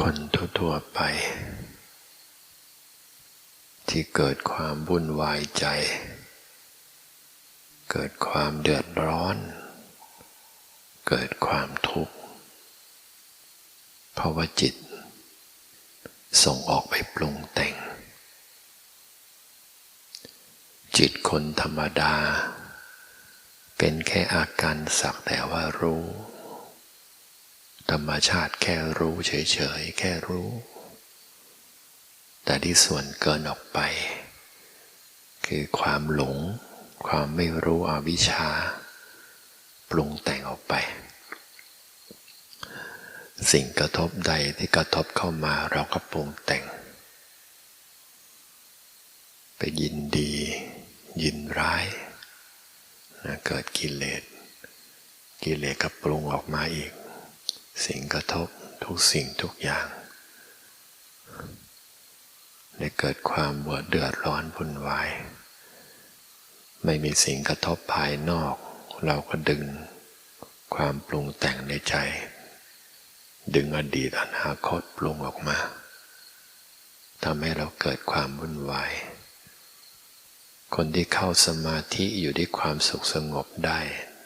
คนทั่วๆไป ที่เกิดความวุ่นวายใจ เกิดความเดือดร้อน เกิดความทุกข์เพราะว่าจิต ส่งออกไปปรุงแต่ง จิตคนธรรมดา เป็นแค่อาการสักแต่ว่ารู้ ธรรมชาติแค่รู้เฉยๆ แค่รู้ แต่ที่ส่วนเกินออกไป คือความหลง ความไม่รู้อวิชชา ปรุงแต่งออกไป สิ่งกระทบใดที่กระทบเข้ามาเราก็ปรุงแต่ง ไปยินดี ยินร้ายนะเกิดกิเลส กิเลสก็ปรุงออกมาอีก สิ่งกระทบทุกสิ่งทุกอย่าง ได้เกิดความเบื่อเดือดร้อนวุ่นวาย ไม่มีสิ่งกระทบภายนอก เราก็ดึงความปรุงแต่งในใจ ดึงอดีตอนาคตปรุงออกมาทำให้เราเกิดความวุ่นวาย คนที่เข้าสมาธิอยู่ที่ความสุขสงบได้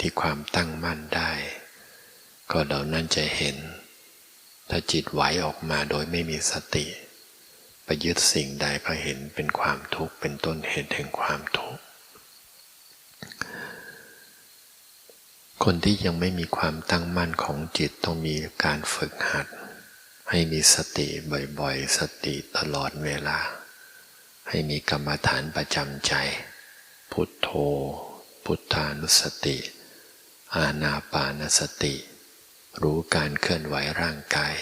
ที่ความตั้งมั่นได้ ก็เรานั่นจะเห็น ถ้าจิตไหวออกมาโดยไม่มีสติ ไปยึดสิ่งใดก็เห็นเป็นความทุกข์เป็นต้นเหตุแห่งความทุกข์คนที่ยังไม่มีความตั้งมั่นของจิตต้องมีการฝึกหัด ให้มีสติบ่อยๆ สติตลอดเวลา ให้มีกรรมฐานประจำใจ พุทโธ พุทธานุสติ อาณาปานสติ รู้การเคลื่อนไหวร่างกาย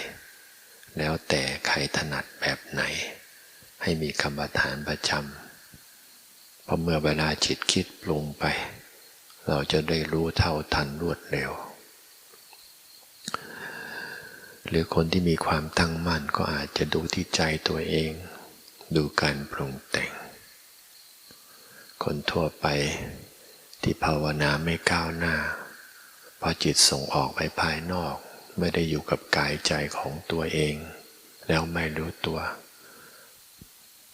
แล้วแต่ใครถนัดแบบไหน ให้มีกรรมฐานประจำพอเมื่อเวลาจิตคิดปรุงไป เราจะได้รู้เท่าทันรวดเร็ว หรือคนที่มีความตั้งมั่นก็อาจจะดูที่ใจตัวเอง ดูการปรุงแต่ง คนทั่วไปที่ภาวนาไม่ก้าวหน้า พอจิตส่งออกไปภายนอก ไม่ได้อยู่กับกายใจของตัวเอง แล้วไม่รู้ตัว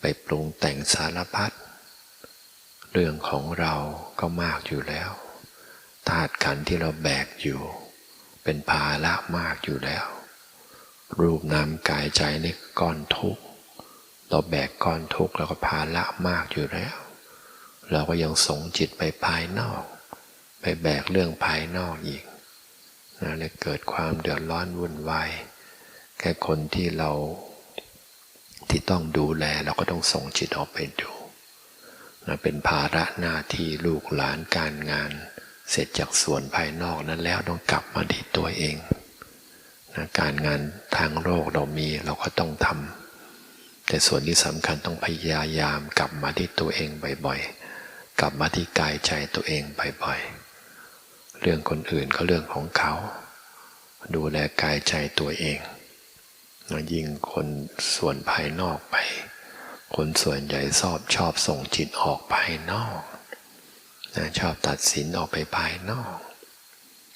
ไปปรุงแต่งสารพัดเรื่องของเราก็มากอยู่แล้วธาตุขันธ์ที่เราแบกอยู่ เป็นภาระมากอยู่แล้ว รูปนามกายใจนี่ก้อนทุกข์เราแบกก้อนทุกข์แล้วก็ภาระมากอยู่แล้ว เราก็ยังส่งจิตไปภายนอก ไปแบกเรื่องภายนอกอีกนะเลยเกิดความเดือดร้อนวุ่นวายแค่คนที่เราที่ต้องดูแลเราก็ต้องส่งจิตออกไปดูนะเป็นภาระหน้าที่ลูกหลานการงาน เสร็จจากส่วนภายนอกนั้นแล้วต้องกลับมาที่ตัวเองนะการงานทางโลกเรามีเราก็ต้องทำแต่ส่วนที่สำคัญต้องพยายามกลับมาที่ตัวเองบ่อยๆ กลับมาที่กายใจตัวเองบ่อยๆ เรื่องคนอื่นก็เรื่องของเขา ดูแลกายใจตัวเองยิ่งคนส่วนภายนอกไป คนส่วนใหญ่ชอบชอบส่งจิตออกภายนอกนะชอบตัดสินออกไปภายนอก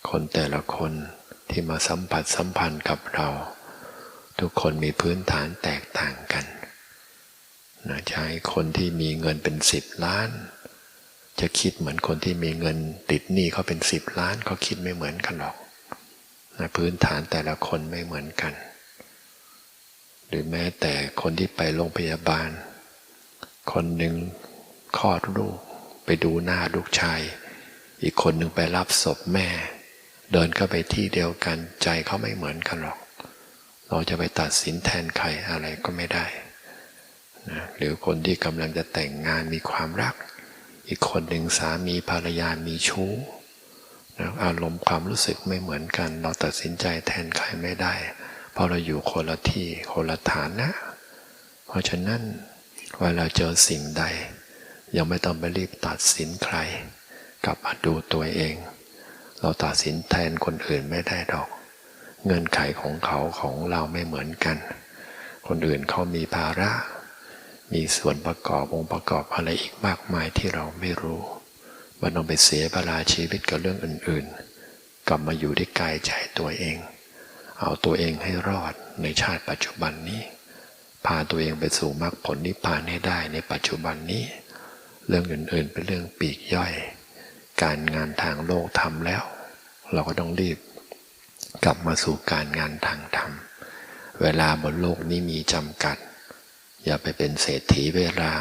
คนแต่ละคนที่มาสัมผัสสัมพันธ์กับเรา ทุกคนมีพื้นฐานแตกต่างกันนะจะให้คนที่มีเงินเป็นสิบล้าน จะคิดเหมือนคนที่มีเงินติดหนี้เขาเป็นสิบล้านเขาคิดไม่เหมือนกันหรอกนะพื้นฐานแต่ละคนไม่เหมือนกัน หรือแม้แต่คนที่ไปโรงพยาบาล คนหนึ่งคลอดลูกไปดูหน้าลูกชาย อีกคนหนึ่งไปรับศพแม่ เดินเข้าไปที่เดียวกันใจเขาไม่เหมือนกันหรอก เราจะไปตัดสินแทนใครอะไรก็ไม่ได้นะหรือคนที่กำลังจะแต่งงานมีความรัก อีกคนหนึ่งสามีภรรยามีชู้นะอารมณ์ความรู้สึกไม่เหมือนกัน เราตัดสินใจแทนใครไม่ได้ เพราะเราอยู่คนละที่คนละฐานนะ เพราะฉะนั้นเวลาเจอสิ่งใด ยังไม่ต้องไปรีบตัดสินใคร กลับมาดูตัวเอง เราตัดสินแทนคนอื่นไม่ได้ดอก เงื่อนไขของเขาของเราไม่เหมือนกัน คนอื่นเขามีภาระ มีส่วนประกอบองค์ประกอบอะไรอีกมากมายที่เราไม่รู้มันต้องไปเสียเวลาชีวิตกับเรื่องอื่น ๆ กลับมาอยู่ที่กายใจตัวเอง เอาตัวเองให้รอดในชาติปัจจุบันนี้ พาตัวเองไปสู่มรรคผลนิพพานให้ได้ในปัจจุบันนี้ เรื่องอื่นๆเป็นเรื่องปีกย่อย การงานทางโลกทำแล้ว เราก็ต้องรีบ กลับมาสู่การงานทางธรรม เวลาบนโลกนี้มีจำกัด อย่าไปเป็นเศรษฐีเวลา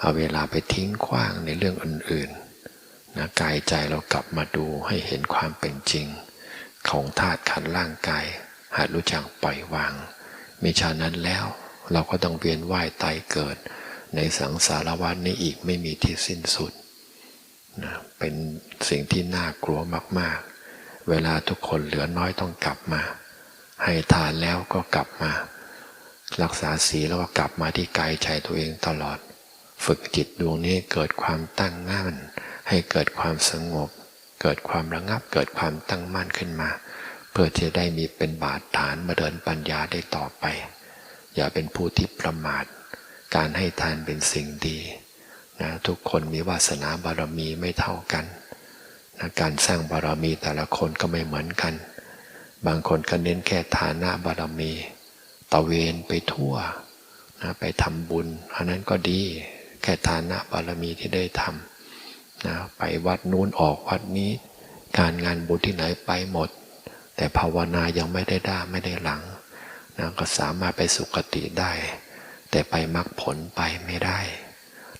เอาเวลาไปทิ้งขว้างในเรื่องอื่นๆนะกายใจเรากลับมาดูให้เห็นความเป็นจริง ของธาตุขันร่างกายหากรู้จักปล่อยวางมิฉะนั้นแล้ว เราก็ต้องเวียนว่ายตายเกิด ในสังสารวัฏนี้อีกไม่มีที่สิ้นสุดนะเป็นสิ่งที่น่ากลัวมากๆ เวลาทุกคนเหลือน้อยต้องกลับมา ให้ทานแล้วก็กลับมา รักษาศีลแล้วก็กลับมาที่กายใจตัวเองตลอด ฝึกจิตดวงนี้เกิดความตั้งมั่น ให้เกิดความสงบ เกิดความระงับเกิดความตั้งมั่นขึ้นมา เพื่อจะได้มีเป็นบาดฐานมาเดินปัญญาได้ต่อไป อย่าเป็นผู้ที่ประมาท การให้ทานเป็นสิ่งดีนะทุกคนมีวาสนาบารมีไม่เท่ากันนะการสร้างบารมีแต่ละคนก็ไม่เหมือนกัน บางคนก็เน้นแค่ฐานะบารมี ตะเวนไปทั่วนะไปทำบุญ อันนั้นก็ดีแค่ฐานะบารมีที่ได้ทำนะไปวัดนู้นออกวัดนี้ การงานบุญที่ไหนไปหมด แต่ภาวนายังไม่ได้ด้าไม่ได้หลังนะก็สามารถไปสุคติได้ แต่ไปมรรคผลไปไม่ได้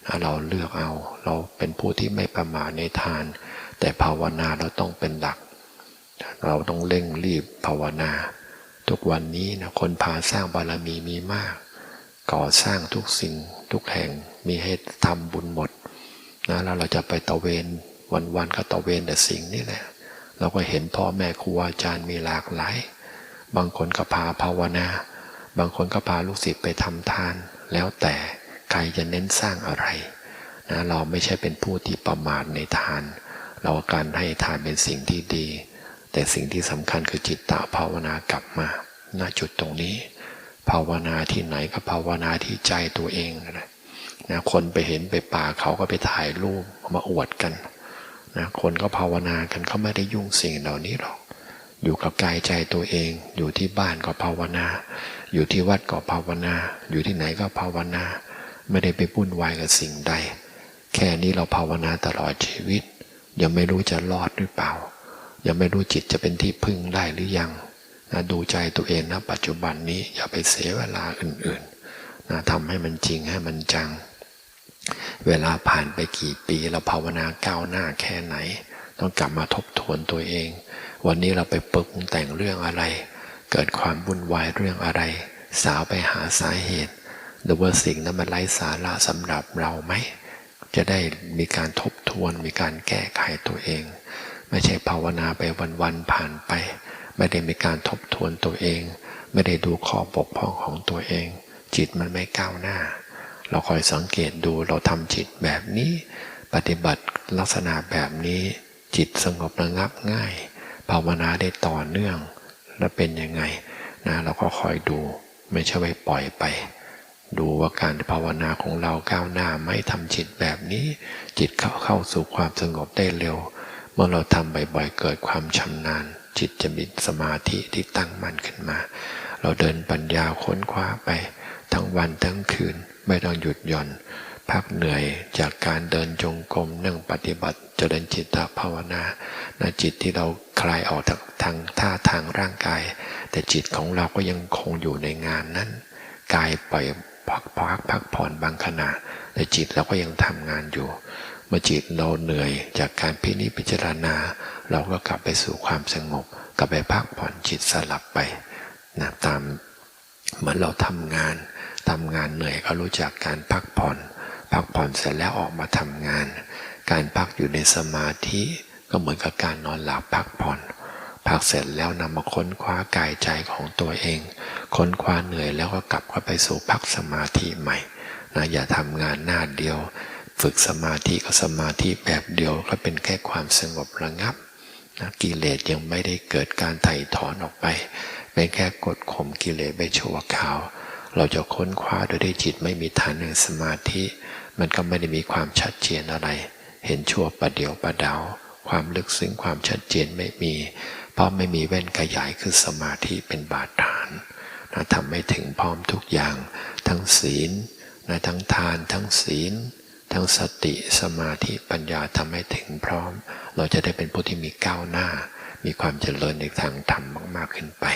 นะเราเลือกเอา เราเป็นผู้ที่ไม่ประมาทในทาน แต่ภาวนาเราต้องเป็นหลัก เราต้องเร่งรีบภาวนา ทุกวันนี้นะคนพาสร้างบารมีมีมาก ก่อสร้างทุกสิ่งทุกแห่งมีให้ทำบุญหมดนะแล้วเราจะไปตะเวนวันๆก็ตะเวนแต่สิ่งนี่แหละเราก็เห็นพ่อแม่ครูอาจารย์มีหลากหลาย บางคนก็พาภาวนา บางคนก็พาลูกศิษย์ไปทำทาน แล้วแต่ใครจะเน้นสร้างอะไรนะเราไม่ใช่เป็นผู้ที่ประมาทในทาน เราการให้ทานเป็นสิ่งที่ดี แต่สิ่งที่สำคัญคือจิตตภาวนากลับมาณจุดตรงนี้ ภาวนาที่ไหนก็ภาวนาที่ใจตัวเองนะนะคนไปเห็นไปป่าเขาก็ไปถ่ายรูปมาอวดกันนะคนก็ภาวนากันเขาไม่ได้ยุ่งสิ่งเหล่านี้หรอก อยู่กับกายใจตัวเอง อยู่ที่บ้านก็ภาวนา อยู่ที่วัดก็ภาวนา อยู่ที่ไหนก็ภาวนา ไม่ได้ไปวุ่นวายกับสิ่งใด แค่นี้เราภาวนาตลอดชีวิต ยังไม่รู้จะรอดหรือเปล่า ยังไม่รู้จิตจะเป็นที่พึ่งได้หรือยังนะดูใจตัวเองนะปัจจุบันนี้อย่าไปเสียเวลาอื่นๆนะทำให้มันจริงให้มันจัง เวลาผ่านไปกี่ปี เราภาวนาก้าวหน้าแค่ไหน ต้องกลับมาทบทวนตัวเอง วันนี้เราไปปรุงแต่งเรื่องอะไร เกิดความวุ่นวายเรื่องอะไร สาวไปหาสาเหตุ หรือว่าสิ่งนั้นมันไร้สาระสำหรับเราไหมจะได้มีการทบทวนมีการแก้ไขตัวเอง ไม่ใช่ภาวนาไปวันๆผ่านไป ไม่ได้มีการทบทวนตัวเอง ไม่ได้ดูข้อบกพร่องของตัวเอง จิตมันไม่ก้าวหน้า เราคอยสังเกตดูเราทำจิตแบบนี้ ปฏิบัติลักษณะแบบนี้ จิตสงบระงับง่าย ภาวนาได้ต่อเนื่อง แล้วเป็นยังไงนะเราก็คอยดูไม่ใช่ไว้ปล่อยไป ดูว่าการภาวนาของเราก้าวหน้าไม่ทำจิตแบบนี้ จิตเข้าเข้าสู่ความสงบได้เร็ว มื่อเราทำบ่อยๆ เกิดความชำนาญ จิตจะมีสมาธิที่ตั้งมั่นขึ้นมา เราเดินปัญญาค้นคว้าไป ทั้งวันทั้งคืนไม่ต้องหยุดหย่อน พักเหนื่อยจากการเดินจงกรมนั่งปฏิบัติเจริญจิตตภาวนานะจิตที่เราคลายออกทางทางท่าทางร่างกาย แต่จิตของเราก็ยังคงอยู่ในงานนั้นกายปล่อยพักพักพักผ่อนบางขณะ แต่จิตเราก็ยังทำงานอยู่ เมื่อจิตเราเหนื่อยจากการพินิจพิจารณา เราก็กลับไปสู่ความสงบ กลับไปพักผ่อนจิตสลับไปนะตามเหมือนเราทำงานทำงานเหนื่อยก็รู้จักการพักผ่อน พักผ่อนเสร็จแล้วออกมาทำงาน การพักอยู่ในสมาธิก็เหมือนกับการนอนหลับพักผ่อน พักเสร็จแล้วนำมาค้นคว้ากายใจของตัวเอง ค้นคว้าเหนื่อยแล้วก็กลับเข้าไปสู่พักสมาธิใหม่นะอย่าทำงานหน้าเดียว ฝึกสมาธิก็สมาธิแบบเดียวก็เป็นแค่ความสงบระงับนะกิเลสยังไม่ได้เกิดการไถ่ถอนออกไป เป็นแค่กดข่มกิเลสไปชั่วคราว เราจะค้นคว้าโดยที่จิตไม่มีฐานแห่งสมาธิ มันก็ไม่ได้มีความชัดเจนอะไร เห็นชั่วประเดียวประดาว ความลึกซึ้งความชัดเจนไม่มี เพราะไม่มีเว้นขยายคือสมาธิเป็นบาดฐานนะทำให้ถึงพร้อมทุกอย่าง ทั้งศีลนะทั้งทานทั้งศีล ทั้งสติสมาธิปัญญาทำให้ถึงพร้อม เราจะได้เป็นผู้ที่มีก้าวหน้า มีความเจริญในทางธรรมมาก ๆ ขึ้นไป